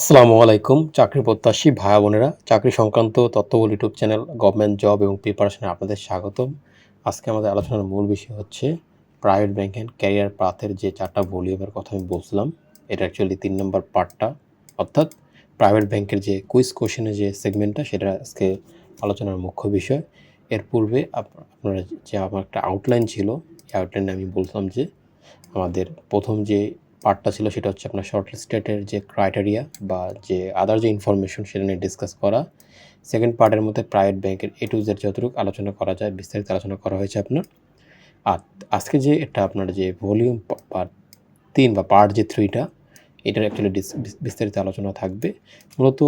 আসসালামু আলাইকুম, চাকরি প্রত্যাশী ভাই বোনেরা। চাকরি সংক্রান্ত তথ্যবল ইউটিউব চ্যানেল, গভর্নমেন্ট জব এবং প্রিপারেশনে আপনাদের স্বাগতম। আজকে আমাদের আলোচনার মূল বিষয় হচ্ছে প্রাইভেট ব্যাংক ক্যারিয়ার পাথের যে চারটা ভলিউমের কথা আমি বলছিলাম, এটা অ্যাকচুয়ালি তিন নম্বর পার্টটা অর্থাৎ প্রাইভেট ব্যাংকের যে কুইজ কোশ্চেনের যে সেগমেন্টটা সেটা আজকে আলোচনার মুখ্য বিষয়। এর পূর্বে আপ- আপনারা যে আমার একটা আউটলাইন ছিল, এই আউটলাইনে আমি বলতাম যে আমাদের প্রথম যে পার্টটা ছিল সেটা হচ্ছে আপনার শর্ট লিস্টেডের যে ক্রাইটেরিয়া বা যে আদার যে ইনফরমেশন সেটা নিয়ে ডিসকাস করা। সেকেন্ড পার্টের মধ্যে প্রাইভেট ব্যাংকের এ টু জেড যতটুকু আলোচনা করা যায়, বিস্তারিত আলোচনা করা হয়েছে আপনার। আর আজকে যে এটা আপনার যে ভলিউম পার্ট তিন বা পার্ট যে থ্রিটা এটার অ্যাকচুয়ালি বিস্তারিত আলোচনা থাকবে। মূলত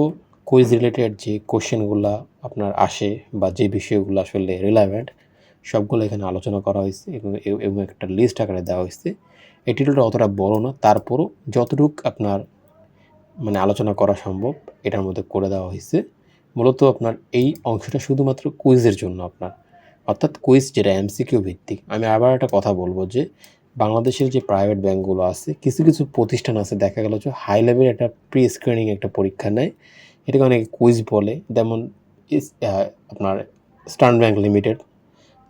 কুইজ রিলেটেড যে কোশ্চেনগুলো আপনার আসে বা যে বিষয়গুলো আসলে রিলেভেন্ট সবগুলো এখানে আলোচনা করা হয়েছে এবং একটা লিস্ট আকারে দেওয়া হয়েছে। এই টিটেলটা অতটা বড় না, তারপরও যতটুক আপনার মানে আলোচনা করা সম্ভব, এটার মধ্যে করে দেওয়া হয়েছে। মূলত আপনার এই অংশটা শুধুমাত্র কুইজের জন্য আপনার। অর্থাৎ কুইজ যেটা এমসিকিউ ভিত্তিক। আমি আবার একটা কথা বলব যে, বাংলাদেশের যে প্রাইভেট ব্যাঙ্কগুলো আছে, কিছু কিছু প্রতিষ্ঠান আছে, দেখা গেল যে হাই লেভেল একটা প্রি স্ক্রিনিং একটা পরীক্ষা নেয়। এটাকে অনেকে কুইজ বলে। যেমন আপনার স্টার্ন ব্যাংক লিমিটেড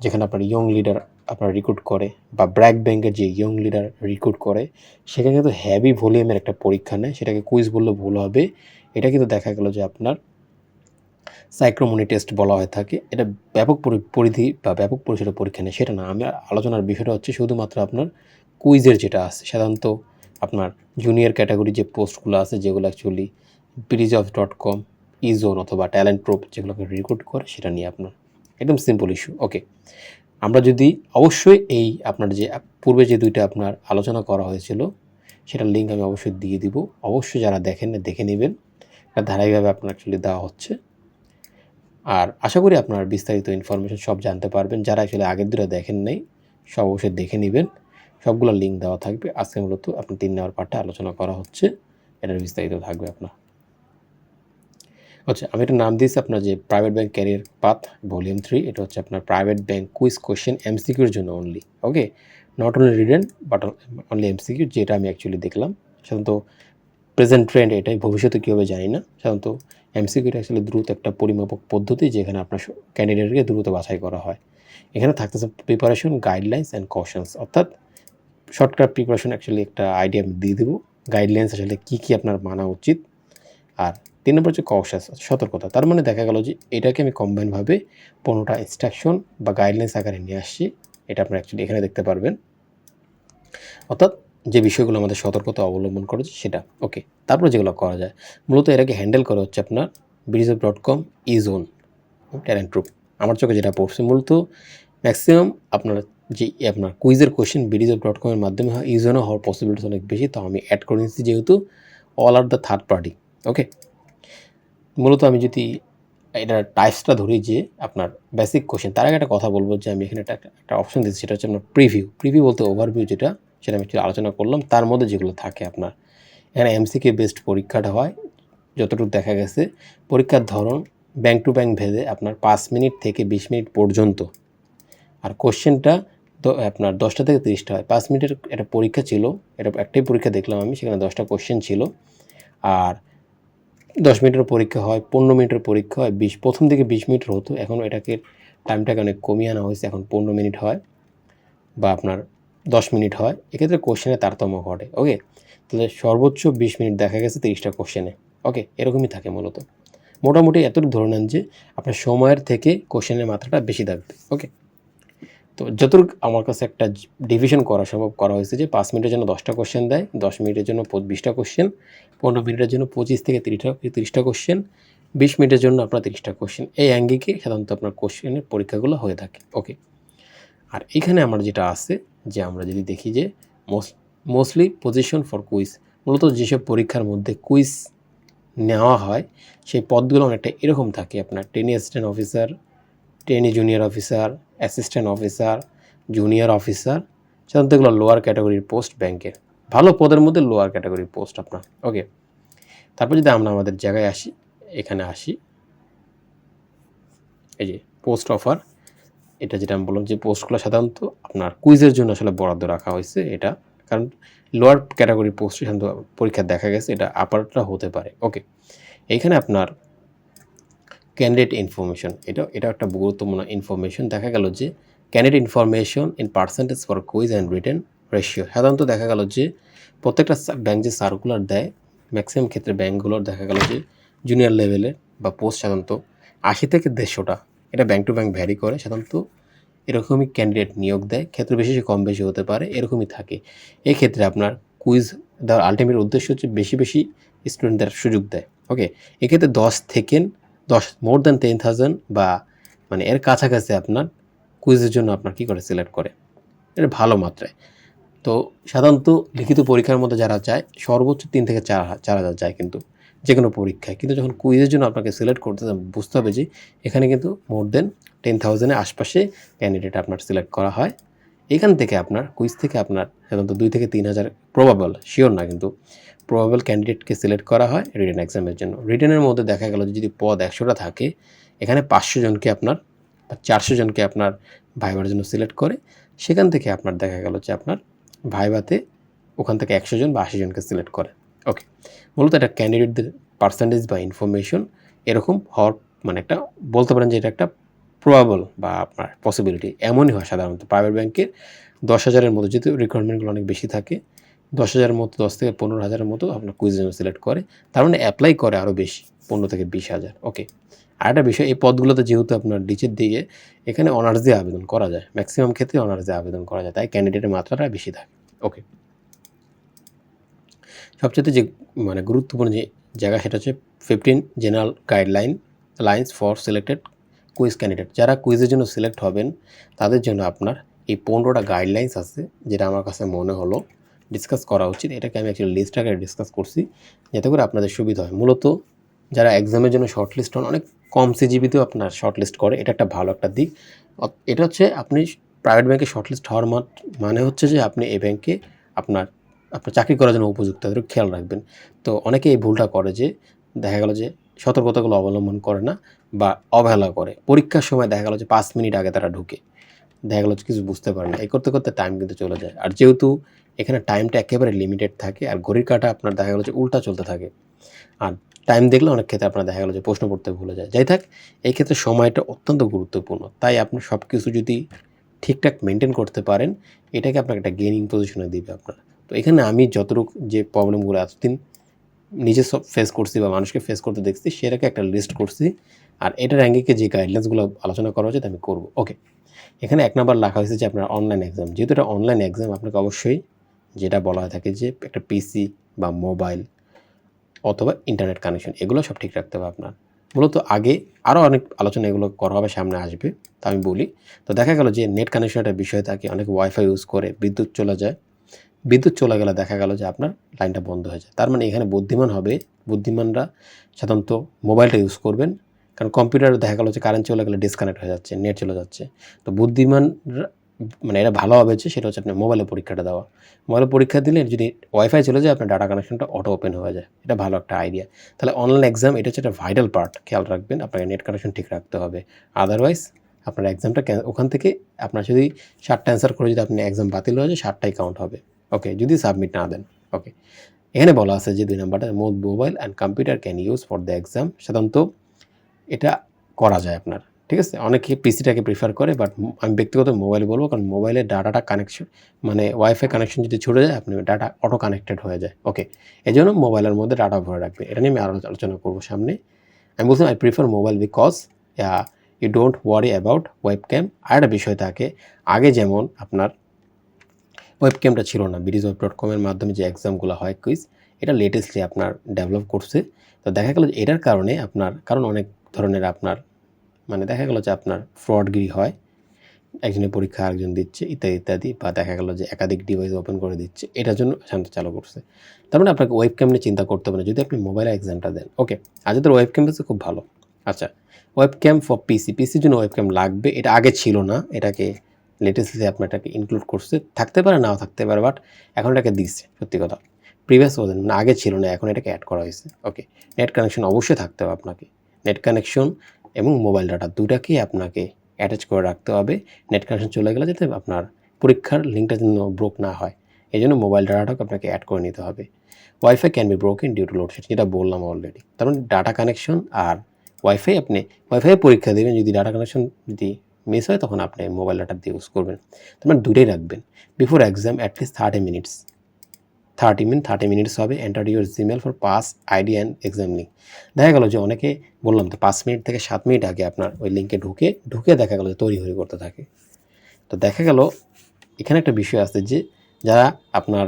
যেখানে আপনার ইয়ং লিডার আপনার রিক্রুট করে বা ব্র্যাক ব্যাংকের যে ইয়ং লিডার রিক্রুট করে সেখানে কিন্তু হ্যাভি ভলিউমের একটা পরীক্ষা নেয়। সেটাকে কুইজ বললে ভুল হবে। এটা কিন্তু দেখা গেল যে আপনার সাইক্রোমনি টেস্ট বলা হয়ে থাকে। এটা ব্যাপক পরি- পরিধি বা ব্যাপক পরিসরের পরীক্ষা নেয়। সেটা না, আমি আলোচনার বিষয়টা হচ্ছে শুধুমাত্র আপনার কুইজের যেটা আছে, সাধারণত আপনার জুনিয়র ক্যাটাগরি যে পোস্টগুলো আছে, যেগুলো actually bridge of dot com Ezone অথবা ট্যালেন্ট প্রোপ যেগুলোকে রিক্রুট করে, সেটা নিয়ে আপনার একদম সিম্পল ইস্যু ওকে আমরা যদি অবশ্যই এই আপনার যে পূর্বে যে দুইটা আপনার আলোচনা করা হয়েছিল, সেটার লিঙ্ক আমি অবশ্যই দিয়ে দিব। অবশ্যই যারা দেখেন না দেখে নেবেন। ধারাবাহিকভাবে আপনার অ্যাকচুয়ালি দেওয়া হচ্ছে। আর আশা করি আপনার বিস্তারিত ইনফরমেশন সব জানতে পারবেন। যারা অ্যাকচুয়ালি আগের দুটো দেখেন নাই, সব অবশ্যই দেখে নেবেন। সবগুলো লিঙ্ক দেওয়া থাকবে। আজকে মূলত আপনার তিন নেওয়ার পার্টটা আলোচনা করা হচ্ছে। এটার বিস্তারিত থাকবে আপনার। আচ্ছা আমি একটা নাম দিয়েছি আপনার যে private bank career path volume three এটা হচ্ছে আপনার প্রাইভেট ব্যাংক কুইজ কোশ্চেন এমসিকিউর জন্য only okay not only written but only MCQ যেটা আমি অ্যাকচুয়ালি দেখলাম। সাধারণত প্রেজেন্ট ট্রেন্ড এটাই, ভবিষ্যতে কী হবে জানি না। সাধারণত এমসিকিউটা অ্যাকচুয়ালি দ্রুত একটা পরিমাপক পদ্ধতি, যেখানে আপনার ক্যান্ডিডেটকে দ্রুত বাছাই করা হয়। এখানে থাকতেছে প্রিপারেশন গাইডলাইন্স অ্যান্ড কশনস অর্থাৎ শর্টকাট প্রিপারেশন অ্যাকচুয়ালি একটা আইডিয়া আমি দিয়ে দেবো। গাইডলাইন্স আসলে কী কী আপনার মানা উচিত, আর তিন নম্বর হচ্ছে কশাস সতর্কতা। তার মানে দেখা গেল যে এটাকে আমি কম্বাইনভাবে পনেরোটা ইনস্ট্রাকশন বা গাইডলাইন্স আকারে নিয়ে আসছি, এটা আপনারা অ্যাকচুয়ালি এখানে দেখতে পারবেন। অর্থাৎ যে বিষয়গুলো আমাদের সতর্কতা অবলম্বন করেছে সেটা। ওকে তারপরে যেগুলো করা যায়, মূলত এটাকে হ্যান্ডেল করা হচ্ছে আপনার ব্রিজঅফ ডট কম ইজোন ট্যালেন্ট প্রুফ আমার চোখে যেটা পড়ছে মূলত ম্যাক্সিমাম আপনার যে আপনার কুইজের কোশ্চেন ব্রিজঅফ ডট কমের মাধ্যমে হয় ইজোনও হওয়ার পসিবিলিটি অনেক বেশি, তো আমি অ্যাড করে নিচ্ছি যেহেতু all are the third party okay মূলত আমি যদি এটার টাইপসটা ধরি যে আপনার বেসিক কোশ্চেন তার আগে একটা কথা বলব যে আমি এখানে একটা একটা অপশন দিচ্ছি সেটা হচ্ছে আপনার প্রিভিউ প্রিভিউ বলতে ওভারভিউ যেটা, সেটা আমি একটু আলোচনা করলাম। তার মধ্যে যেগুলো থাকে আপনার, এখানে এমসিকে বেস্ট পরীক্ষাটা হয়, যতটুকু দেখা গেছে। পরীক্ষার ধরন ব্যাংক টু ব্যাংক ভেদে আপনার পাঁচ মিনিট থেকে বিশ মিনিট পর্যন্ত। আর কোশ্চেনটা আপনার দশটা থেকে তিরিশটা হয়। পাঁচ মিনিটের একটা পরীক্ষা ছিল এটা একটাই পরীক্ষা দেখলাম আমি, সেখানে দশটা কোশ্চেন ছিল। আর দশ মিনিটের পরীক্ষা হয়, পনেরো মিনিটের পরীক্ষা হয়, বিশ, প্রথম দিকে বিশ মিনিট হতো। এখন এটাকে টাইমটাকে অনেক কমিয়ে আনা হয়েছে। এখন পনেরো মিনিট হয় বা আপনার দশ মিনিট হয়। এক্ষেত্রে কোশ্চেনে তারতম্য ঘটে। ওকে তাহলে সর্বোচ্চ বিশ মিনিট দেখা গেছে তিরিশটা কোশ্চেনে ওকে এরকমই থাকে মূলত। মোটামুটি এতটুকু ধরে নেন যে আপনার সময়ের থেকে কোশ্চেনের মাত্রাটা বেশি থাকবে। ওকে তো যতটুকু আমার কাছে একটা ডিভিশন করা সম্ভব করা হয়েছে যে পাঁচ মিনিটের জন্য দশটা কোশ্চেন দেয়, দশ মিনিটের জন্য বিশটা কোশ্চেন পনেরো মিনিটের জন্য পঁচিশ থেকে তিরিশটা তিরিশটা কোশ্চেন বিশ মিনিটের জন্য আপনার তিরিশটা কোশ্চেন এই অ্যাঙ্গিকে সাধারণত আপনার কোশ্চেনের পরীক্ষাগুলো হয়ে থাকে ওকে আর এখানে আমার যেটা আছে যে আমরা যদি দেখি যে most mostly position for quiz মূলত যেসব পরীক্ষার মধ্যে কুইজ নেওয়া হয়, সেই পদগুলো অনেকটা এরকম থাকে। আপনার trainee assistant officer trainee junior officer assistant officer junior officer সাধারণত এগুলো লোয়ার ক্যাটাগরির পোস্ট ব্যাংকের ভালো পদের মধ্যে লোয়ার ক্যাটাগরির পোস্ট আপনার। ওকে তারপর যদি আমরা আমাদের জায়গায় আসি, এখানে আসি। এই যে পোস্ট অফার এটা যেটা আমি বললাম যে পোস্টগুলো সাধারণত আপনার কুইজের জন্য আসলে বরাদ্দ রাখা হয়েছে এটা। কারণ লোয়ার ক্যাটাগরি পোস্ট সাধারণত পরীক্ষা দেখা গেছে, এটা আপারটা হতে পারে। ওকে এইখানে আপনার ক্যান্ডিডেট ইনফরমেশন এটা এটা একটা গুরুত্বপূর্ণ ইনফরমেশন দেখা গেল যে candidate information in percentage for quiz and written ratio সাধারণত দেখা গেল যে প্রত্যেকটা ব্যাংক যে সার্কুলার দেয় ম্যাক্সিমাম ক্ষেত্রে ব্যাঙ্কগুলোর দেখা গেল যে জুনিয়র লেভেলে বা পোস্ট সাধারণত আশি থেকে দেড়শোটা। এটা ব্যাংক টু ব্যাংক ভ্যারি করে। সাধারণত এরকমই ক্যান্ডিডেট নিয়োগ দেয়। ক্ষেত্র বিশেষে কম বেশি হতে পারে। এরকমই থাকে। এই ক্ষেত্রে আপনার কুইজ দেওয়ার আলটিমেট উদ্দেশ্য হচ্ছে বেশি বেশি স্টুডেন্টদের সুযোগ দেয়। ওকে এক্ষেত্রে দশ থেকে দশ মোর দ্যান টেন থাউজেন্ড বা মানে এর কাছাকাছি আপনার কুইজের জন্য আপনার কী করে সিলেক্ট করে? এটা ভালো মাত্রায়। তো সাধারণত লিখিত পরীক্ষার মধ্যে যারা যায়, সর্বোচ্চ তিন থেকে চার চার হাজার যায় কিন্তু যে কোনো পরীক্ষায়। কিন্তু যখন কুইজের জন্য আপনাকে সিলেক্ট করতে বুঝতে হবে যে এখানে কিন্তু মোর দেন টেন থাউজেন্ডের আশপাশে ক্যান্ডিডেট আপনার সিলেক্ট করা হয়। এখান থেকে আপনার কুইজ থেকে আপনার সাধারণত দুই থেকে তিন হাজার প্রবাবল শিওর না কিন্তু প্রবাবল ক্যান্ডিডেটকে সিলেক্ট করা হয় রিটেন এক্সামের জন্য। রিটেনের মধ্যে দেখা গেল যে যদি পদ একশোটা থাকে, এখানে পাঁচশো জনকে আপনার বা চারশো জনকে আপনার ভাইবার জন্য সিলেক্ট করে, সেখান থেকে আপনার দেখা গেল যে আপনার ভাইভাতে ওখান থেকে একশো জন বা আশি জনকে সিলেক্ট করে। ওকে মূলত এটা ক্যান্ডিডেটদের পার্সেন্টেজ বা ইনফরমেশন এরকম হওয়ার মানে একটা বলতে পারেন যে এটা একটা প্রবাবল বা আপনার পসিবিলিটি এমনই হয় সাধারণত। প্রাইভেট ব্যাংকের দশ হাজারের মতো যেহেতু রিকোয়ারমেন্টগুলো অনেক বেশি থাকে, দশ হাজারের মতো, দশ থেকে পনেরো হাজারের মতো আপনার কুইজ সিলেক্ট করে, তার মানে অ্যাপ্লাই করে আরও বেশি, পনেরো থেকে বিশ হাজার। ওকে আর একটা বিষয়, এই পদগুলোতে যেহেতু আপনার ডিচের দিকে, এখানে অনার্স দিয়ে আবেদন করা যায়। ম্যাক্সিমাম ক্ষেত্রে অনার্স দিয়ে আবেদন করা যায়, তাই ক্যান্ডিডেটের মাত্রাটা বেশি থাকে। ওকে সবচেয়ে যে মানে গুরুত্বপূর্ণ যে জায়গা সেটা হচ্ছে fifteen general guideline lines for selected quiz candidate যারা কুইজের জন্য সিলেক্ট হবেন, তাদের জন্য আপনার এই পনেরোটা গাইডলাইন্স আছে, যেটা আমার কাছে মনে হলো ডিসকাস করা উচিত। এটাকে আমি অ্যাকচুয়ালি লিস্ট আকারে ডিসকাস করছি, যাতে করে আপনাদের সুবিধা হয়। মূলত যারা এক্সামের জন্য শর্ট লিস্ট হন, অনেক কম সিজিবিতেও আপনার শর্ট লিস্ট করে। এটা একটা ভালো একটা দিক। এটা হচ্ছে আপনি প্রাইভেট ব্যাংকে শর্ট লিস্ট হওয়ার মানে হচ্ছে যে আপনি এই ব্যাংকে আপনার আপনার চাকরি করার জন্য উপযুক্ত। এদের খেয়াল রাখবেন। তো অনেকে এই ভুলটা করে যে, দেখা গেল যে সতর্কতাগুলো অবলম্বন করে না বা অবহেলা করে। পরীক্ষার সময় দেখা গেল যে পাঁচ মিনিট আগে তারা ঢুকে। দেখা গেল কিছু বুঝতে পারে না। এই করতে করতে টাইম কিন্তু চলে যায়। আর যেহেতু এখানে টাইমটা একেবারে লিমিটেড থাকে আর ঘড়ির কাটা আপনার দেখা গেল যে উল্টা চলতে থাকে। আর টাইম দেখলে অনেক ক্ষেত্রে আপনার দেখা গেল যে প্রশ্ন করতে ভুলে যায়। যাই থাক, এই ক্ষেত্রে সময়টা অত্যন্ত গুরুত্বপূর্ণ। তাই আপনি সব কিছু যদি ঠিকঠাক মেনটেন করতে পারেন, এটাকে আপনাকে একটা গেইনিং পজিশনে দিবে আপনার। তো এখানে আমি যতটুকু যে প্রবলেমগুলো এতদিন নিজে সব ফেস করছি বা মানুষকে ফেস করতে দেখছি সেটাকে একটা লিস্ট করছি আর এটার অ্যাঙ্গিকে যে গাইডলাইন্সগুলো আলোচনা করা হয়েছে, তা আমি করব। ওকে এখানে এক নাম্বার লেখা হয়েছে যে আপনার অনলাইন এক্সাম যেহেতু এটা অনলাইন এক্সাম আপনাকে অবশ্যই যেটা বলা হয়ে থাকে যে একটা পিসি বা মোবাইল অথবা ইন্টারনেট কানেকশন এগুলো সব ঠিক রাখতে হবে আপনার। মূলত আগে আরও অনেক আলোচনা এগুলো করা হবে, সামনে আসবে, তা আমি বলি। তো দেখা গেল যে নেট কানেকশন একটা বিষয় থাকে, অনেকে ওয়াইফাই ইউজ করে, বিদ্যুৎ চলে যায় বিদ্যুৎ চলে গেলে দেখা গেল যে আপনার লাইনটা বন্ধ হয়ে যায়। তার মানে এখানে বুদ্ধিমান হবে। বুদ্ধিমানরা সাধারণত মোবাইলটা ইউজ করবেন। কারণ কম্পিউটারে দেখা গেল যে কারেন্ট চলে গেলে ডিসকানেক্ট হয়ে যাচ্ছে নেট চলে যাচ্ছে। তো বুদ্ধিমানরা মানে এটা ভালো হবে যে সেটা হচ্ছে আপনার মোবাইলে পরীক্ষাটা দেওয়া। মোবাইলে পরীক্ষা দিলে যদি ওয়াইফাই চলে যায়, আপনার ডাটা কানেকশনটা অটো ওপেন হয়ে যায়। এটা ভালো একটা আইডিয়া তাহলে অনলাইন এক্সাম এটা হচ্ছে একটা ভাইটাল পার্ট খেয়াল রাখবেন, আপনাকে নেট কানেকশন ঠিক রাখতে হবে। আদারওয়াইজ আপনার এক্সামটা ওখান থেকে আপনার যদি ষাটটা অ্যান্সার করে যদি আপনি এক্সাম বাতিল হয়ে যায় ষাটটাই কাউন্ট হবে। ওকে যদি সাবমিট না দেন ওকে এখানে বলা আছে যে দুই নাম্বারটা mobile and computer can use for the exam সাধারণত এটা করা যায় আপনার, ঠিক আছে? অনেকে পিসিটাকে প্রিফার করে বাট আমি ব্যক্তিগত মোবাইল বলব, কারণ মোবাইলের ডাটাটা কানেকশন মানে ওয়াইফাই কানেকশন যদি ছুটে যায়, আপনি ডাটা অটো কানেক্টেড হয়ে যায় ওকে এই জন্য মোবাইলের মধ্যে ডাটা ভরে রাখবেন। এটা নিয়ে আমি আরও আলোচনা করব সামনে। আমি বলছিলাম I prefer mobile because you don't worry about web cam আর একটা বিষয় থাকে, আগে যেমন আপনার ওয়েব ক্যামটা ছিল না বিডিজ ওয়েব ডট কমের মাধ্যমে যে এক্সামগুলো হয় কুইজ এটা লেটেস্টলি আপনার ডেভেলপ করছে। তো দেখা গেল যে এটার কারণে আপনার, কারণ অনেক ধরনের আপনার মানে দেখা গেল যে আপনার ফ্রডগিরি হয়, একজনের পরীক্ষা আরেকজন দিচ্ছে, ইত্যাদি ইত্যাদি, বা দেখা গেল যে একাধিক ডিভাইস ওপেন করে দিচ্ছে, এটার জন্য শান্ত চালু করছে। তার মানে আপনাকে ওয়েব ক্যাম নিয়ে চিন্তা করতে হবে না, যদি আপনি মোবাইলে এক্সামটা দেন। ওকে আজ তোর ওয়েব ক্যাম খুব ভালো। আচ্ছা ওয়েব ক্যাম ফর পিসি পিসির জন্য ওয়েব ক্যাম লাগবে, এটা আগে ছিল না, এটাকে লেটেস্টলি আপনার এটাকে ইনক্লুড করছে, থাকতে পারে, নাও থাকতে পারে বাট এখন এটাকে দিচ্ছে, সত্যি কথা। প্রিভিয়াস ওজন মানে আগে ছিল না, এখন এটাকে অ্যাড করা হয়েছে। ওকে নেট কানেকশন অবশ্যই থাকতে হবে আপনাকে। নেট কানেকশন এবং মোবাইল ডাটা দুটাকেই আপনাকে অ্যাটাচ করে রাখতে হবে। নেট কানেকশন চলে গেলে যাতে আপনার পরীক্ষার লিঙ্কটা যেন ব্রোক না হয়। এই জন্য মোবাইল ডাটাটাকে আপনাকে অ্যাড করে নিতে হবে। Wifi can be broken due to load shed যেটা বললাম অলরেডি তার মানে ডাটা কানেকশন আর ওয়াইফাই আপনি ওয়াইফাই পরীক্ষা দেবেন, যদি ডাটা কানেকশন যদি মিস হয়, তখন আপনি মোবাইল ডাটা দিয়ে ইউজ করবেন। তার মানে দুটোই রাখবেন। Before exam at least thirty minutes thirty minute thirty minutes হবে। Enter your Gmail for pass ID and exam link দেখা গেলো যে অনেকে, বললাম তো, পাঁচ মিনিট থেকে সাত মিনিট আগে আপনার ওই লিঙ্কে ঢুকে ঢুকে দেখা গেলো যে তৈরি হয়ে করতে থাকে। তো দেখা গেল, এখানে একটা বিষয় আছে যে, যারা আপনার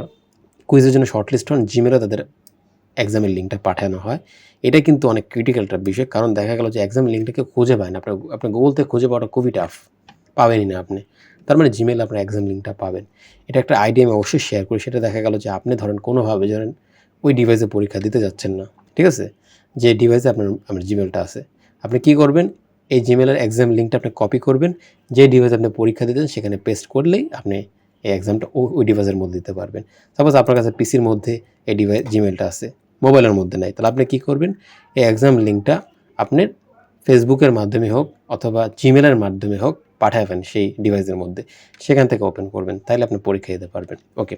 কুইজের জন্য শর্টলিস্ট হন জিমেলে তাদের এক্সামের লিঙ্কটা পাঠানো হয়। এটা কিন্তু অনেক ক্রিটিক্যাল একটা বিষয়, কারণ দেখা গেল যে এক্সামের লিঙ্কটাকে খুঁজে পায় না। আপনার আপনার গুগল থেকে খুঁজে পাওয়াটা খুবই টাফ পাবেনই না আপনি। তার মানে জিমেল আপনার এক্সাম লিঙ্কটা পাবেন। এটা একটা আইডিয়া আমি অবশ্যই শেয়ার করি, সেটা দেখা গেল যে আপনি ধরেন কোনোভাবে ধরেন ওই ডিভাইসে পরীক্ষা দিতে যাচ্ছেন না, ঠিক আছে? যে ডিভাইসে আপনার আপনার জিমেলটা আছে। আপনি কি করবেন? এই জিমেলের এক্সাম লিঙ্কটা আপনি কপি করবেন। যে ডিভাইসে আপনি পরীক্ষা দিতেন, সেখানে পেস্ট করলেই আপনি এই এক্সামটা ওই ডিভাইসের মধ্যে দিতে পারবেন। সাপোজ আপনার কাছে পিসির মধ্যে এই ডিভাইস জিমেলটা আছে। মোবাইলের মধ্যে নাই। তাহলে আপনি কি করবেন? এই এক্সাম লিঙ্কটা আপনার ফেসবুকের মাধ্যমে হোক অথবা জিমেলের মাধ্যমে হোক পাঠাবেন সেই ডিভাইসের মধ্যে। সেখান থেকে ওপেন করবেন, তাহলে আপনি পরীক্ষা দিতে পারবেন। ওকে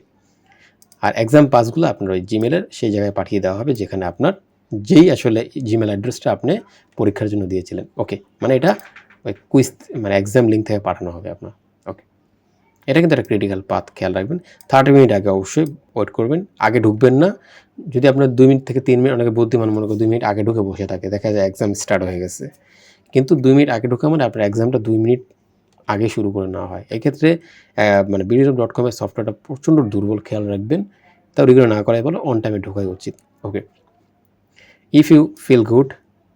আর এক্সাম পাসগুলো আপনার ওই জিমেলের সেই জায়গায় পাঠিয়ে দেওয়া হবে, যেখানে আপনার যেই আসলে জিমেল অ্যাড্রেসটা আপনি পরীক্ষার জন্য দিয়েছিলেন। ওকে মানে এটা ওই কুইজ মানে এক্সাম লিঙ্ক থেকে পাঠানো হবে আপনার। এটা কিন্তু একটা ক্রিটিক্যাল পাথ খেয়াল রাখবেন। থার্টি মিনিট আগে অবশ্যই ওয়েট করবেন। আগে ঢুকবেন না। যদি আপনার দুই মিনিট থেকে তিন মিনিট অনেকে বুদ্ধিমান মনে করে দুই মিনিট আগে ঢুকে বসে থাকে। দেখা যায় এক্সাম স্টার্ট হয়ে গেছে। কিন্তু দুই মিনিট আগে ঢুকে মানে আপনার এক্সামটা দুই মিনিট আগে শুরু করে নেওয়া হয়। এক্ষেত্রে মানে বিডিজব ডট কমের সফটওয়্যারটা প্রচণ্ড দুর্বল, খেয়াল রাখবেন। তাও রেগুলার না করাই বলো অন টাইমে ঢোকাই উচিত। Okay if you feel good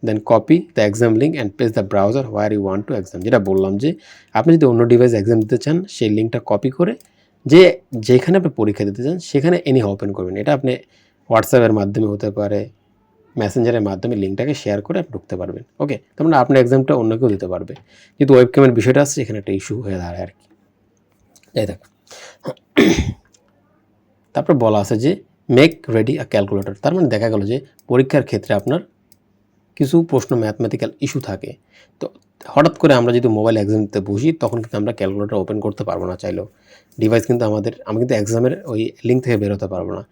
then copy the exam link and page the browser where you want to exam যেটা বললাম যে, আপনি যদি অন্য ডিভাইস এক্সাম দিতে চান, সেই লিঙ্কটা কপি করে যে, যেখানে আপনি পরীক্ষা দিতে চান, সেখানে এনি ওপেন করবেন। এটা আপনি হোয়াটসঅ্যাপের মাধ্যমে হতে পারে মেসেঞ্জারের মাধ্যমে লিঙ্কটাকে শেয়ার করে আপনি ঢুকতে পারবেন। ওকে তার মানে আপনার এক্সামটা অন্য কেউ দিতে পারবে। কিন্তু ওয়েব ক্যামের বিষয়টা আসছে এখানে একটা ইস্যু হয়ে দাঁড়ায় আর কি। এই দেখ। তারপর বলা আছে যে মেক রেডি আ ক্যালকুলেটর তার মানে দেখা গেল যে, পরীক্ষার ক্ষেত্রে আপনার কিছু প্রশ্ন ম্যাথমেটিক্যাল ইস্যু থাকে। তো হঠাৎ করে আমরা যদি মোবাইল এক্সাম দিতে বসি, তখন কিন্তু আমরা ক্যালকুলেটর ওপেন করতে পারব না চাইলেও। ডিভাইস কিন্তু আমাদের, আমি কিন্তু এক্সামের ওই লিঙ্ক থেকে বেরোতে পারব না।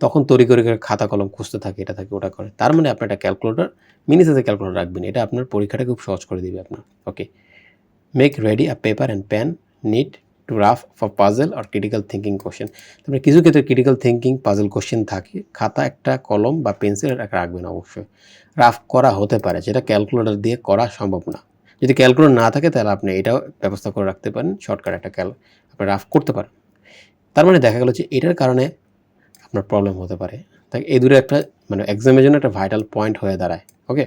তখন তৈরি করে করে খাতা কলম খুঁজতে থাকে, এটা থাকে, ওটা করে। তার মানে আপনার একটা ক্যালকুলেটর মিনি সাইজের ক্যালকুলেটর রাখবেন। এটা আপনার পরীক্ষাটা খুব সহজ করে দিবে আপনার। Okay make ready a paper and pen need to rough for puzzle R critical thinking question তারপরে কিছু ক্ষেত্রে ক্রিটিক্যাল থিঙ্কিং পাজেল কোশ্চেন থাকে। খাতা, একটা কলম বা পেন্সিল রাখবেন অবশ্যই। রাফ করা হতে পারে, যেটা ক্যালকুলেটর দিয়ে করা সম্ভব না। যদি ক্যালকুলেটর না থাকে, তাহলে আপনি এটাও ব্যবস্থা করে রাখতে পারেন শর্টকাট একটা ক্যাল আপনি রাফ করতে পারেন। তার মানে দেখা গেল যে এটার কারণে আপনার প্রবলেম হতে পারে। তাই এই দূরে একটা মানে এক্সামের জন্য একটা ভাইটাল পয়েন্ট হয়ে দাঁড়ায় okay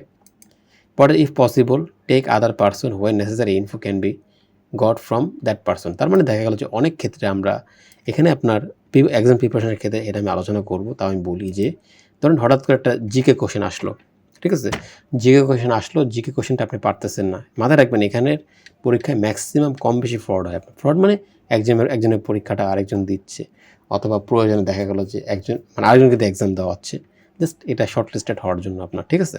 put if possible take other person when necessary info can be got from that person তার মানে দেখা গেল যে অনেক ক্ষেত্রে আমরা এখানে আপনার এক্সাম প্রিপারেশনের ক্ষেত্রে এটা আমি আলোচনা করব, তাও আমি বলি যে ধরুন হঠাৎ করে একটা জিকে কোশ্চেন আসলো, ঠিক আছে? জিকে কোশ্চেন আসলো জিকে কোশ্চেনটা আপনি পারতেছেন না। মাথায় রাখবেন এখানের পরীক্ষায় ম্যাক্সিমাম কম বেশি ফ্রড হয়। ফ্রড মানে একজনের একজনের পরীক্ষাটা আরেকজন দিচ্ছে, অথবা প্রয়োজনে দেখা গেল যে একজন মানে আরেকজনকে এক্সাম দেওয়া হচ্ছে। জাস্ট এটা শর্ট লিস্টেড হওয়ার জন্য আপনার, ঠিক আছে?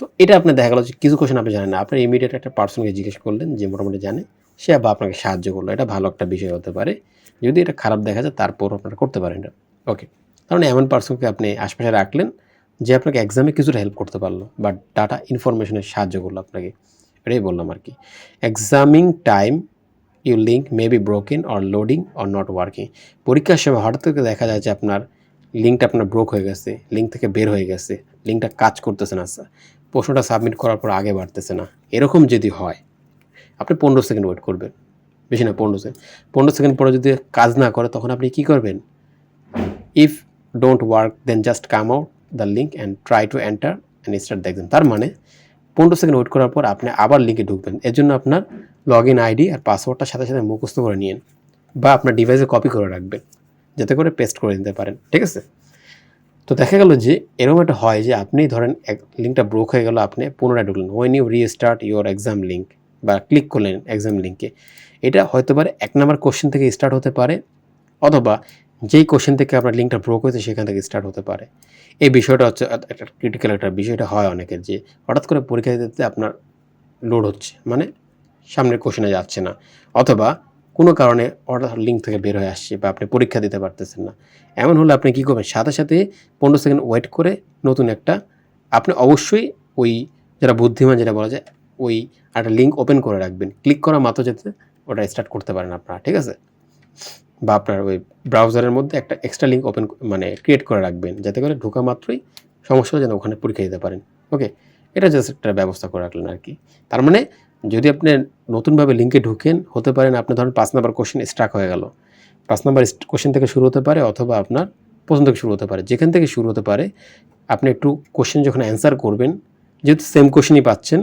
তো এটা আপনি দেখা গেলো যে কিছু কোশ্চেন আপনি জানেন না। আপনি ইমিডিয়েট একটা পার্সনকে জিজ্ঞেস করলেন যে মোটামুটি জানে। সে আবার আপনাকে সাহায্য করল। এটা ভালো একটা বিষয় হতে পারে। যদি এটা খারাপ দেখা যায় তারপর আপনারা করতে পারেন এটা। ওকে কারণ এমন পার্সনকে আপনি আশপাশে রাখলেন, যে আপনাকে এক্সামে কিছুটা হেল্প করতে পারল বা ডাটা ইনফরমেশনের সাহায্য করল আপনাকে। এটাই বললাম আর কি exam in time you link may be broken or loading or not working পরীক্ষার সময় হঠাৎ করে দেখা যায় যে আপনার লিঙ্কটা আপনার ব্রোক হয়ে গেছে লিঙ্ক থেকে বের হয়ে গেছে লিঙ্কটা কাজ করতেছে না। প্রশ্নটা সাবমিট করার পর আগে বাড়তেছে না। এরকম যদি হয় আপনি পনেরো সেকেন্ড ওয়েট করবেন। বেশি না, পনেরো সেকেন্ড পনেরো সেকেন্ড পরে যদি কাজ না করে, তখন আপনি কী করবেন? If don't work then just come out the link and try to enter and start দেখবেন তার মানে পনেরো সেকেন্ড ওয়েট করার পর আপনি আবার লিঙ্কে ঢুকবেন। এর জন্য আপনার লগ ইন আইডি আর পাসওয়ার্ডটার সাথে সাথে মুখস্থ করে নিন বা আপনার ডিভাইসে কপি করে রাখবেন, যাতে করে পেস্ট করে নিতে পারেন। ঠিক আছে? তো দেখা গেল যে, এরকম একটা হয় যে, আপনি ধরেন এক লিঙ্কটা ব্রোক হয়ে গেল, আপনি পুনরায় ঢুকলেন। When you restart your exam link বা ক্লিক করলেন এক্সাম লিঙ্কে এটা হয়তো পারে এক নম্বর কোশ্চেন থেকে স্টার্ট হতে পারে, অথবা যেই কোশ্চেন থেকে আপনার লিঙ্কটা ব্রোক হয়েছে সেখান থেকে স্টার্ট হতে পারে। এই বিষয়টা হচ্ছে একটা ক্রিটিক্যাল একটা বিষয়টা হয় অনেকের যে হঠাৎ করে পরীক্ষা দিতে আপনার লোড হচ্ছে মানে সামনের কোশ্চেনে যাচ্ছে না। অথবা কোনো কারণে অর্ডার লিঙ্ক থেকে বের হয়ে আসছে বা আপনি পরীক্ষা দিতে পারতেছেন না। এমন হলে আপনি কী করবেন? সাথে সাথে পনেরো সেকেন্ড ওয়েট করে নতুন একটা, আপনি অবশ্যই ওই যারা বুদ্ধিমান যেটা বলা যায় ওই একটা লিঙ্ক ওপেন করে রাখবেন। ক্লিক করা মাত্র যাতে ওটা স্টার্ট করতে পারেন আপনারা, ঠিক আছে? বা আপনার ওই ব্রাউজারের মধ্যে একটা এক্সট্রা লিঙ্ক ওপেন মানে ক্রিয়েট করে রাখবেন, যাতে করে ঢোকা মাত্রই সমস্যা যেন ওখানে পরীক্ষা দিতে পারেন। ওকে এটা জাস্ট একটা ব্যবস্থা করে রাখলেন আর কি তার মানে যদি আপনি নতুনভাবে লিঙ্কে ঢুকেন, হতে পারেন আপনি ধরেন পাঁচ নাম্বার কোশ্চেন স্টাক হয়ে গেল। পাঁচ নাম্বার কোশ্চেন থেকে শুরু হতে পারে অথবা আপনার প্রথম থেকে শুরু হতে পারে। যেখান থেকে শুরু হতে পারে, আপনি একটু কোশ্চেন যখন অ্যান্সার করবেন, যেহেতু সেম কোশ্চেনই পাচ্ছেন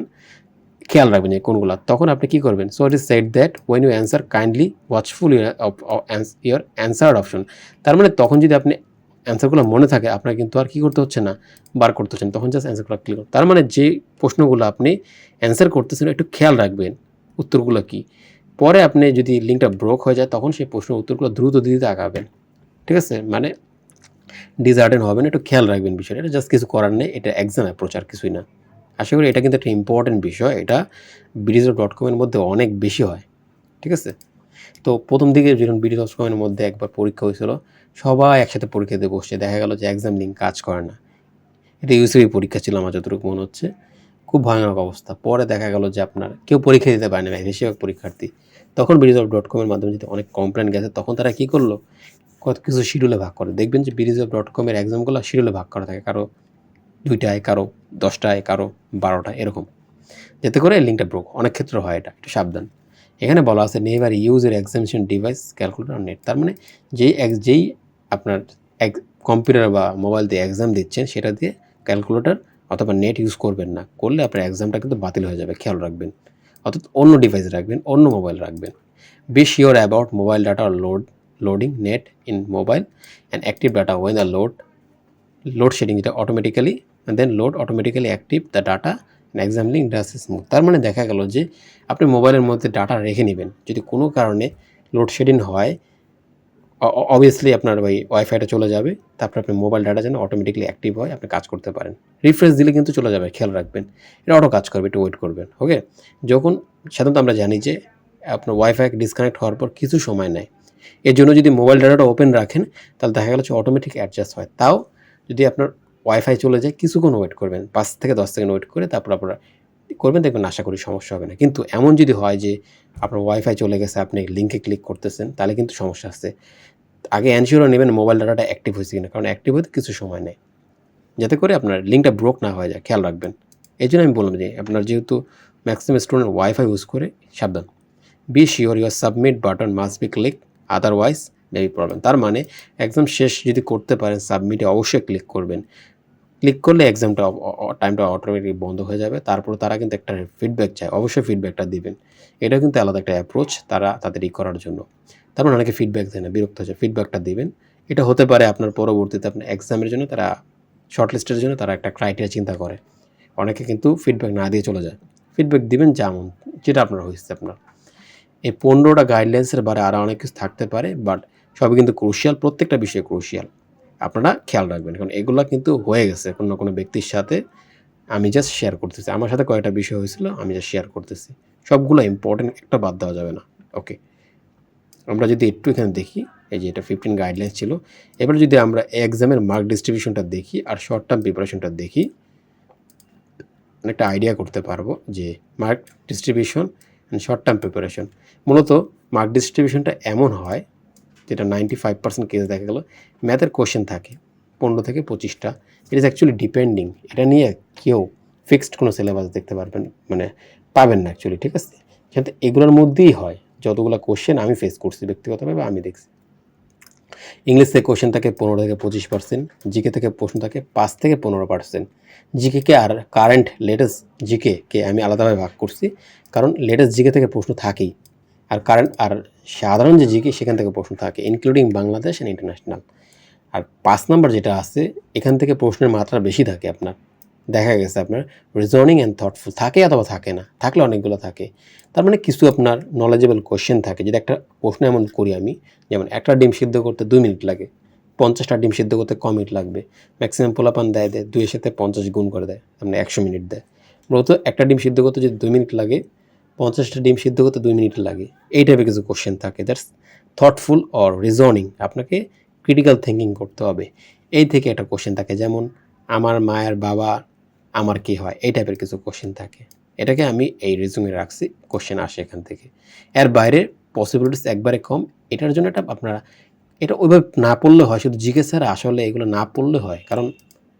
খেয়াল রাখবেন যে কোনগুলো তখন আপনি কি করবেন? So it is set that when you answer kindly watchful your answer option তার মানে তখন যদি আপনি অ্যান্সারগুলো মনে থাকে, আপনার কিন্তু আর কি করতে হচ্ছে না? বার করতে হচ্ছে না। তখন জাস্ট অ্যান্সারগুলো ক্লিক করুন। তার মানে যে প্রশ্নগুলো আপনি অ্যান্সার করতেছেন, একটু খেয়াল রাখবেন উত্তরগুলো কি। পরে আপনি যদি লিঙ্কটা ব্রোক হয়ে যায়, তখন সেই প্রশ্নের উত্তরগুলো দ্রুত দিতে আগাবেন। ঠিক আছে? মানে ডিজার্টেন হবেন, একটু খেয়াল রাখবেন বিষয়টা। এটা জাস্ট কিছু করার নেই, এটা এক্সাম অ্যাপ্রোচ আর কিছুই না। আশা করি এটা কিন্তু একটা ইম্পর্টেন্ট বিষয়। এটা বিডিজো ডট কমের মধ্যে অনেক বেশি হয়। ঠিক আছে? তো প্রথম দিকে যখন বিডি ডট কমের মধ্যে একবার পরীক্ষা হয়েছিল, সবাই একসাথে পরীক্ষা দিয়ে বসছে। দেখা গেল যে এক্সাম লিঙ্ক কাজ করে না। এটা ইউসিবি পরীক্ষা ছিল আমার যতটুকু মনে হচ্ছে। খুব ভয়ানক অবস্থা। পরে দেখা গেল যে আপনার কেউ পরীক্ষা দিতে পারে না বেশিরভাগ পরীক্ষার্থী। তখন বিডিজ ডট কমের মাধ্যমে যদি অনেক কমপ্লেন গেছে, তখন তারা কী করল? কত কিছু শিডিউলে ভাগ করে। দেখবেন যে বিডিজ ডট কমের এক্সামগুলো শিডিউলে ভাগ করা থাকে। কারও দুইটায় কারও দশটায় কারও বারোটায় এরকম। যাতে করে লিঙ্কটা ব্রোক অনেক ক্ষেত্রে হয় এটা, একটু সাবধান। এখানে বলা আছে never use your examination device calculator net তার মানে যেই যেই আপনার কম্পিউটার বা মোবাইল দিয়ে এক্সাম দিচ্ছেন, সেটা দিয়ে ক্যালকুলেটর অথবা নেট ইউজ করবেন না। করলে আপনার এক্সামটা কিন্তু বাতিল হয়ে যাবে, খেয়াল রাখবেন। অর্থাৎ অন্য ডিভাইস রাখবেন, অন্য মোবাইল রাখবেন। Be sure about mobile data load loading net in mobile and active data when the load load shedding যেটা automatically then load automatically active the data exam link does smooth তার মানে দেখা গেল যে আপনি মোবাইলের মধ্যে ডাটা রেখে নেবেন। যদি কোনো কারণে লোডশেডিং হয় অবভিয়াসলি আপনার ওই ওয়াইফাইটা চলে যাবে, তারপর আপনি মোবাইল ডাটা যেন অটোমেটিকলি অ্যাক্টিভ হয়, আপনি কাজ করতে পারেন। রিফ্রেশ দিলে কিন্তু চলে যাবে, খেয়াল রাখবেন। এটা অটো কাজ করবে, একটু ওয়েট করবেন ওকে যখন, সাধারণত আমরা জানি যে আপনার ওয়াইফাই ডিসকানেক্ট হওয়ার পর কিছু সময় নেয়। এর জন্য যদি মোবাইল ডাটাটা ওপেন রাখেন, তাহলে দেখা গেল অটোমেটিক অ্যাডজাস্ট হয়। তাও যদি আপনার ওয়াইফাই চলে যায়, কিছুক্ষণ ওয়েট করবেন, পাঁচ থেকে দশ সেকেন্ড ওয়েট করে তারপর আপনারা করবেন, দেখবেন আশা করি সমস্যা হবে না। কিন্তু এমন যদি হয় যে আপনার ওয়াইফাই চলে গেছে, আপনি লিঙ্কে ক্লিক করতেছেন, তাহলে কিন্তু সমস্যা আসছে আগে অ্যানশিওর নেবেন মোবাইল ডাটাটা অ্যাক্টিভ হয়েছে কিনা, কারণ অ্যাক্টিভ হতে কিছু সময় নেয়। যাতে করে আপনার লিঙ্কটা ব্রোক না হয়ে যায়, খেয়াল রাখবেন। এই জন্য আমি বললাম যে আপনার যেহেতু ম্যাক্সিমাম স্টুডেন্ট ওয়াইফাই ইউজ করে, সাবধান। Be sure your submit button must be click otherwise maybe problem তার মানে একদম শেষ যদি করতে পারেন সাবমিটে অবশ্যই ক্লিক করবেন। ক্লিক করলে এক্সামটা টাইমটা অটোমেটিক বন্ধ হয়ে যাবে। তারপর তারা কিন্তু একটা ফিডব্যাক চায়। অবশ্যই ফিডব্যাকটা দিবেন। এটা কিন্তু আলাদা একটা অ্যাপ্রোচ তারা তাদের ই করার জন্য। তারপর অনেকে ফিডব্যাক দেয় না, বিরক্ত হচ্ছে ফিডব্যাকটা দিবেন। এটা হতে পারে আপনার পরবর্তীতে আপনার এক্সামের জন্য তারা শর্টলিস্টের জন্য তারা একটা ক্রাইটেরিয়া চিন্তা করে। অনেকে কিন্তু ফিডব্যাক না দিয়ে চলে যায়। ফিডব্যাক দিবেন যেমন যেটা আপনার হয়েছে আপনার। এই পনেরোটা গাইডলাইন্সের বারে আরও অনেক কিছু থাকতে পারে বাট সবই কিন্তু ক্রুশিয়াল প্রত্যেকটা বিষয় ক্রুশিয়াল আপনারা খেয়াল রাখবেন। কারণ এগুলো কিন্তু হয়ে গেছে কোনো কোনো ব্যক্তির সাথে। আমি জাস্ট শেয়ার করতেছি। আমার সাথে কয়েকটা বিষয় হয়েছিল, আমি জাস্ট শেয়ার করতেছি। সবগুলো ইম্পর্টেন্ট একটা বাদ দেওয়া যাবে না। ওকে আমরা যদি একটু এখানে দেখি, এই যে এটা ফিফটিন গাইডলাইন্স ছিল। এবার যদি আমরা এক্সামের মার্ক ডিস্ট্রিবিউশনটা দেখি আর শর্ট টার্ম প্রিপারেশনটা দেখি একটা আইডিয়া করতে পারব যে mark distribution and short term preparation মূলত মার্ক ডিস্ট্রিবিউশনটা এমন হয় যেটা নাইনটি ফাইভ পার্সেন্ট কেস দেখা গেলো ম্যাথের কোশ্চেন থাকে, পনেরো থেকে পঁচিশটা। ইট ইজ অ্যাকচুয়ালি ডিপেন্ডিং এটা নিয়ে কেউ ফিক্সড কোনো সিলেবাস দেখতে পারবেন মানে পাবেন না অ্যাকচুয়ালি ঠিক আছে? যাতে এগুলোর মধ্যেই হয়। যতগুলো কোশ্চেন আমি ফেস করছি, ব্যক্তিগতভাবে আমি দেখছি। ইংলিশ থেকে কোশ্চেন থাকে পনেরো থেকে পঁচিশ পার্সেন্ট জিকে থেকে প্রশ্ন থাকে পাঁচ থেকে পনেরো পার্সেন্ট জিকেকে আর কারেন্ট লেটেস্ট জিকে কে আমি আলাদাভাবে ভাগ করছি, কারণ লেটেস্ট জিকে থেকে প্রশ্ন থাকেই। আর কারেন্ট, আর সাধারণ যে জিকে সেখান থেকে প্রশ্ন থাকে ইনক্লুডিং বাংলাদেশ অ্যান্ড ইন্টারন্যাশনাল আর পাঁচ নাম্বার যেটা আছে, এখান থেকে প্রশ্নের মাত্রা বেশি থাকে আপনার। দেখা গেছে আপনার রিজনিং অ্যান্ড থটফুল থাকে অথবা থাকে না, থাকলে অনেকগুলো থাকে। তার মানে কিছু আপনার নলেজেবল কোয়েশ্চেন থাকে। যদি একটা প্রশ্ন এমন করি আমি, যেমন একটা ডিম সিদ্ধ করতে দুই মিনিট লাগে, পঞ্চাশটা ডিম সিদ্ধ করতে কম মিনিট লাগবে? ম্যাক্সিমাম পোলাপান দেয় দেয়, দুইয়ের সাথে পঞ্চাশ গুণ করে দেয় মানে একশো মিনিট দেয়। মূলত একটা ডিম সিদ্ধ করতে যদি দুই মিনিট লাগে পঞ্চাশটা ডিম সিদ্ধ করতে দুই মিনিট লাগে। এই টাইপের কিছু কোশ্চেন থাকে। দ্যাটস থটফুল অর রিজনিং আপনাকে ক্রিটিক্যাল থিঙ্কিং করতে হবে। এই থেকে একটা কোশ্চেন থাকে, যেমন, আমার মায়ের বাবা, আমার কি হয়? এই টাইপের কিছু কোশ্চেন থাকে। এটাকে আমি এই রিজুমে রাখছি কোশ্চেন আসে এখান থেকে। এর বাইরে পসিবিলিটিস একবারে কম। এটার জন্য এটা আপনারা, এটা ওইভাবে না পড়লে হয়, শুধু জিজ্ঞেস ছাড়া আসলে এগুলো না পড়লে হয়। কারণ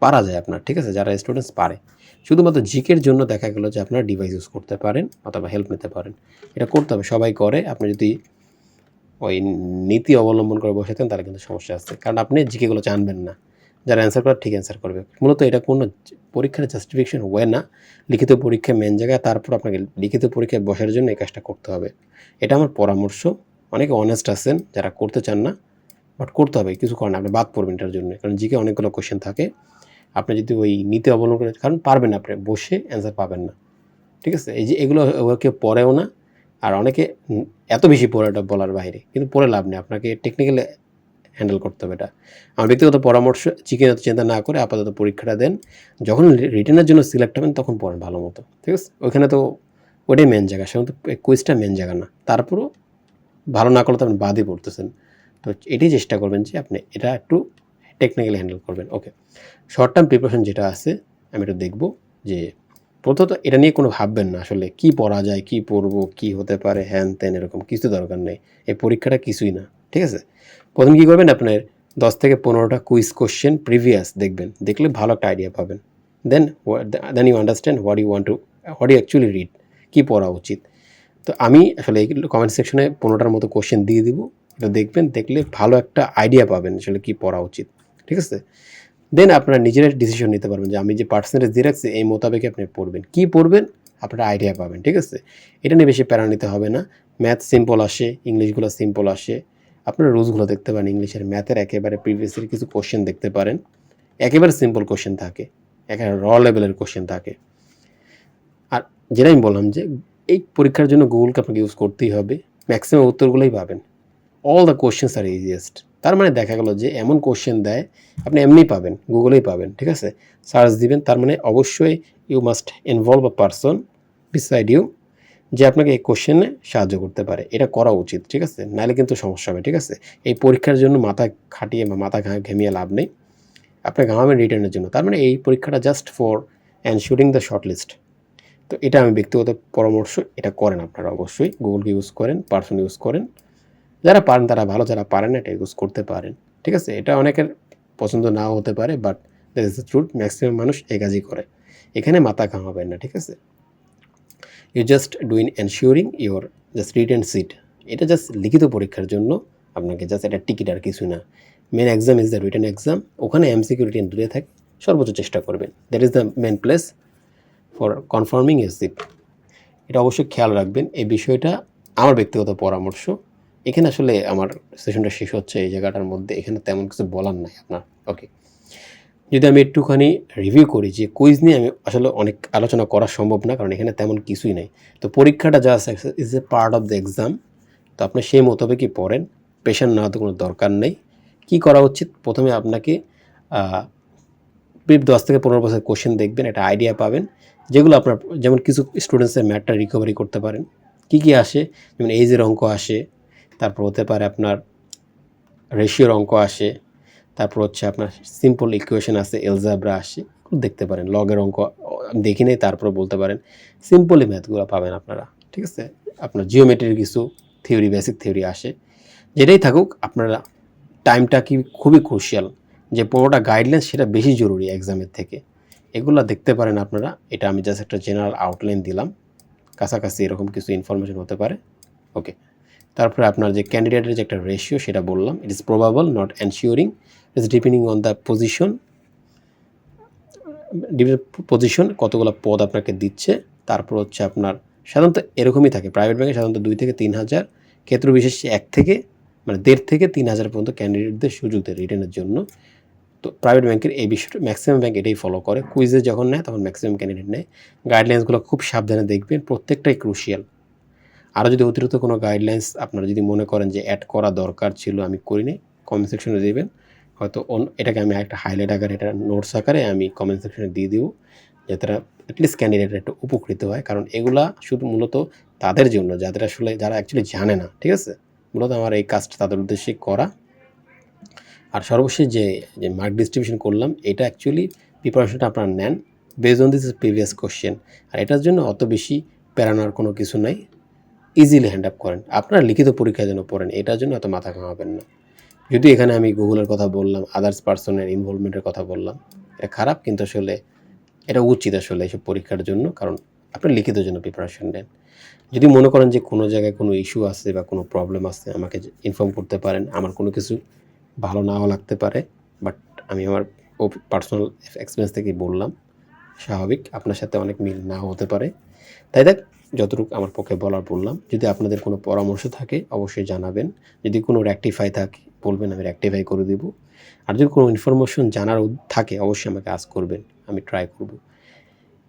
পারা যায় আপনার, ঠিক আছে? যারা স্টুডেন্টস পারে। শুধুমাত্র জিকের জন্য দেখা গেলো যে আপনারা ডিভাইস ইউজ করতে পারেন অথবা হেল্প নিতে পারেন। এটা করতে হবে, সবাই করে। আপনি যদি ওই নীতি অবলম্বন করে বসে থাকেন, তাহলে কিন্তু সমস্যা আছে। কারণ আপনি জিকেগুলো জানবেন না। যারা অ্যান্সার করে ঠিক অ্যান্সার করবে। মূলত এটা কোনো পরীক্ষার জাস্টিফিকেশন হয় না। লিখিত পরীক্ষা মেন জায়গায়, তারপর আপনাকে লিখিত পরীক্ষায় বসার জন্য এই কাজটা করতে হবে। এটা আমার পরামর্শ। অনেকে অনেস্ট আছেন, যারা করতে চান না বাট করতে হবে। কিছু করেন আপনি বাদ পড়বেন এটার জন্য। কারণ জিকে অনেকগুলো কোশ্চেন থাকে। আপনি যদি ওই নীতি অবলম্বন করে কারণ পারবেন আপনি, বসে অ্যান্সার পাবেন না। ঠিক আছে? এই যে এগুলো কেউ পড়েও না, আর অনেকে এত বেশি পড়ে এটা বলার বাইরে, কিন্তু পড়ে লাভ নেই, আপনাকে টেকনিক্যালি হ্যান্ডেল করতে হবে এটা। আমার ব্যক্তিগত পরামর্শ চিকেন এত চিন্তা না করে আপাতত পরীক্ষাটা দেন, যখন রিটেনের জন্য সিলেক্ট হবেন, তখন পড়েন ভালো মতো। ঠিক আছে? ওইখানে তো ওটাই মেন জায়গা, সেখানে তো কুইজটা মেন জায়গা না। তারপরও ভালো না করলে তো আপনি বাদই পড়তেছেন। তো এটাই চেষ্টা করবেন যে আপনি এটা একটু টেকনিক্যালি হ্যান্ডেল করবেন। ওকে শর্ট টার্ম প্রিপারেশন যেটা আছে, আমি একটু দেখব যে প্রথমত এটা নিয়ে কোনো ভাববেন না। আসলে কি পড়া যায়, কি পড়ব, কি হতে পারে, হ্যান ত্যান এরকম কিছু দরকার নেই। এই পরীক্ষাটা কিছুই না। ঠিক আছে? প্রথম কী করবেন? আপনার দশ থেকে পনেরোটা কুইজ কোশ্চেন প্রিভিয়াস দেখবেন। দেখলে ভালো একটা আইডিয়া পাবেন। Then then you understand what you want to what you actually read কী পড়া উচিত। তো আমি আসলে এই কমেন্ট সেকশনে পনেরোটার মতো কোশ্চেন দিয়ে দিব। এটা দেখবেন, দেখলে ভালো একটা আইডিয়া পাবেন আসলে কী পড়া উচিত। ঠিক আছে? দেন আপনারা নিজেরা ডিসিশন নিতে পারবেন যে আমি যে পার্সেন্টেজ দিয়ে রাখছি, এই মোতাবেক আপনি পড়বেন। কী পড়বেন? আপনারা আইডিয়া পাবেন, ঠিক আছে? এটা নিয়ে বেশি প্যারা নিতে হবে না। ম্যাথ সিম্পল আসে, ইংলিশগুলো সিম্পল আসে। আপনারা রুলসগুলো দেখতে পারেন, ইংলিশের ম্যাথের একেবারে প্রিভিয়াসের কিছু কোশ্চেন দেখতে পারেন। একেবারে সিম্পল কোশ্চেন থাকে, একেবারে র লেভেলের কোশ্চেন থাকে। আর যেটা আমি বললাম যে, এই পরীক্ষার জন্য গুগলকে আপনাকে ইউজ করতেই হবে। ম্যাক্সিমাম উত্তরগুলোই পাবেন। All the questions are easiest তার মানে দেখা গেল যে এমন কোশ্চেন দেয়, আপনি এমনিই পাবেন গুগলেই পাবেন, ঠিক আছে? সার্চ দিবেন, তার মানে অবশ্যই you must involve a person beside you যে আপনাকে এই কোশ্চেনে সাহায্য করতে পারে। এটা করা উচিত, ঠিক আছে? নাহলে কিন্তু সমস্যা হবে, ঠিক আছে? এই পরীক্ষার জন্য মাথা খাটিয়ে বা মাথা ঘেমিয়ে লাভ নেই। আপনি ঘামাবেন রিটার্নের জন্য। তার মানে এই পরীক্ষাটা just for ensuring the short list তো এটা আমি ব্যক্তিগত পরামর্শ, এটা করেন আপনারা অবশ্যই। গুগলকে ইউজ করেন পার্সন ইউজ করেন। যারা পারেন তারা ভালো, যারা পারেন না, এটা ইউজ করতে পারেন। ঠিক আছে? এটা অনেকের পছন্দ নাও হতে পারে but that is the truth maximum মানুষ এই কাজই করে। এখানে মাথা ঘামাবেন না, ঠিক আছে? You just doing ensuring your just write and sit এটা জাস্ট লিখিত পরীক্ষার জন্য আপনাকে জাস্ট এটা টিকিট আর কিছু না। Main exam is the written exam ওখানে এমসিকিউ রিটেন দূরে থাকে, সর্বোচ্চ চেষ্টা করবেন। That is the main place for confirming a seat এটা অবশ্যই খেয়াল রাখবেন, এই বিষয়টা আমার ব্যক্তিগত পরামর্শ। এখানে আসলে আমার সেশনটা শেষ হচ্ছে, এই জায়গাটার মধ্যে এখানে তেমন কিছু বলার নাই আপনার ওকে যদি আমি একটুখানি রিভিউ করি যে কুইজ নিয়ে আমি আসলে অনেক আলোচনা করা সম্ভব না, কারণ এখানে তেমন কিছুই নেই। তো পরীক্ষাটা just is a part of the exam তো আপনি সেই মোতাবেকই পড়েন পেশেন্ট নেওয়া তো কোনো দরকার নেই। কী করা উচিত? প্রথমে আপনাকে দশ থেকে পনেরো বছর কোশ্চেন দেখবেন, একটা আইডিয়া পাবেন, যেগুলো আপনার, যেমন কিছু স্টুডেন্টসের ম্যাটটা রিকভারি করতে পারেন। কী কী আসে? যেমন এইজের অঙ্ক আসে তারপর হতে পারে আপনার রেশিওর অঙ্ক আসে, তারপর হচ্ছে আপনার সিম্পল ইকুয়েশন আছে এলজাবরা আসে দেখতে পারেন। লগের অঙ্ক দেখি নেই তারপর বলতে পারেন। সিম্পলি ম্যাথগুলো পাবেন আপনারা, ঠিক আছে? আপনার জিওমেট্রির কিছু থিওরি বেসিক থিওরি আসে। যেটাই থাকুক, আপনারা টাইমটা কি খুবই ক্রুশিয়াল যে পুরোটা গাইডলাইন সেটা বেশি জরুরি এক্সামের থেকে। এগুলো দেখতে পারেন আপনারা, এটা আমি জাস্ট একটা জেনারেল আউটলাইন দিলাম। কাছাকাছি এরকম কিছু ইনফরমেশন হতে পারে। ওকে তারপরে আপনার যে ক্যান্ডিডেটের যে একটা রেশিও সেটা বললাম it is probable not ensuring it is depending on the position position কতগুলো পদ আপনাকে দিচ্ছে, তারপর হচ্ছে আপনার সাধারণত এরকমই থাকে প্রাইভেট ব্যাংকে সাধারণত দুই থেকে তিন হাজার, ক্ষেত্র বিশেষ এক থেকে মানে দেড় থেকে তিন হাজার পর্যন্ত ক্যান্ডিডেটদের সুযোগ দেয় রিটার্নের জন্য। তো প্রাইভেট ব্যাংকের এই বিষয়টা ম্যাক্সিমাম ব্যাংক এটাই ফলো করে। কুইজে যখন নেয়, তখন ম্যাক্সিমাম ক্যান্ডিডেট নেয়। গাইডলাইন্সগুলো খুব সাবধানে দেখবেন, প্রত্যেকটাই ক্রুশিয়াল আরও যদি অতিরিক্ত কোনো গাইডলাইন্স আপনারা যদি মনে করেন যে অ্যাড করা দরকার ছিল, আমি করিনি কমেন্ট সেকশনে দেবেন। হয়তো এটাকে আমি একটা হাইলাইট আকারে এটা নোটস আকারে আমি কমেন্ট সেকশনে দিয়ে দিব, যাতে অ্যাটলিস্ট ক্যান্ডিডেটরা একটু উপকৃত হয়। কারণ এগুলা শুধু মূলত তাদের জন্য, যাদের আসলে, যারা অ্যাকচুয়ালি জানে না, ঠিক আছে? মূলত আমার এই কাজটা তাদের উদ্দেশ্যে করা। আর সর্বশেষ যে যে মার্ক ডিস্ট্রিবিউশন করলাম, এটা অ্যাকচুয়ালি প্রিপারেশনটা আপনারা নেন base on this previous question আর এটার জন্য অত বেশি প্যারানোর কোনো কিছু নাই। ইজিলি হ্যান্ড আপ করেন। আপনারা লিখিত পরীক্ষা যেন পড়েন, এটার জন্য এত মাথা ঘামাবেন না। যদি এখানে আমি গুগলের কথা বললাম আদার্স পার্সনের ইনভলভমেন্টের কথা বললাম, এটা খারাপ কিন্তু আসলে এটা উচিত আসলে এইসব পরীক্ষার জন্য, কারণ আপনি লিখিত জন্য প্রিপারেশন নেন যদি মনে করেন যে কোনো জায়গায় কোনো ইস্যু আছে বা কোনো প্রবলেম আছে, আমাকে ইনফর্ম করতে পারেন। আমার কোনো কিছু ভালো নাও লাগতে পারে বাট আমি আমার পার্সোনাল এক্সপিরিয়েন্স থেকে বললাম, স্বাভাবিক আপনার সাথে অনেক মিল নাও হতে পারে। তাই দেখ যতটুকু আমার পক্ষে বলার বললাম। যদি আপনাদের কোনো পরামর্শ থাকে, অবশ্যই জানাবেন। যদি কোনো রেকটিফাই থাকে, বলবেন, আমি রেকটিফাই করে দিব। আর যদি কোনো ইনফরমেশন জানার থাকে, অবশ্যই আমাকে আজ করবেন। আমি ট্রাই করব।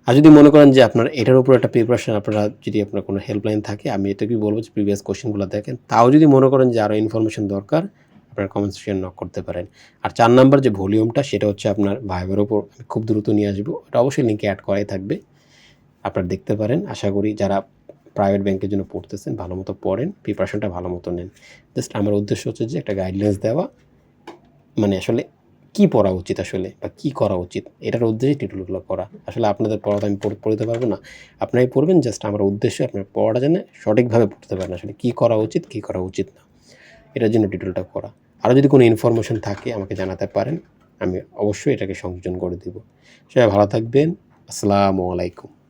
আর যদি মনে করেন যে আপনার এটার উপর একটা প্রিপারেশন আপনারা যদি আপনার কোনো হেল্পলাইন থাকে, আমি এটাকেই বলব যে প্রিভিয়াস কোশ্চেনগুলো দেখেন। তাও যদি মনে করেন যে আরও ইনফরমেশন দরকার, আপনার কমেন্ট সেকশন নক করতে পারেন। আর চার নাম্বার যে ভলিউমটা সেটা হচ্ছে আপনার ভাইবের ওপর আমি খুব দ্রুত নিয়ে আসব। এটা অবশ্যই লিঙ্কে অ্যাড করাই থাকবে। আপনারা দেখতে পারেন। আশা করি যারা প্রাইভেট ব্যাংকের জন্য পড়তেছেন, ভালো মতো পড়েন প্রিপারেশনটা ভালো মতো নেন। জাস্ট আমার উদ্দেশ্য হচ্ছে যে একটা গাইডলাইন্স দেওয়া মানে আসলে কি পড়া উচিত আসলে বা কি করা উচিত, এটার উদ্দেশ্যে টিটুলগুলো করা। আসলে আপনাদের পড়াতে আমি পড়- পড়তে পারব না, আপনারাই পড়বেন জাস্ট আমার উদ্দেশ্য আপনার পড়াটা যেন সঠিকভাবে পড়তে পারেন, আসলে কী করা উচিত, কী করা উচিত না। এটার জন্য টিটুলটা করা। আরও যদি কোনো ইনফরমেশন থাকে, আমাকে জানাতে পারেন, আমি অবশ্যই এটাকে সংযোজন করে দিব। সবাই ভালো থাকবেন, আসসালামু আলাইকুম।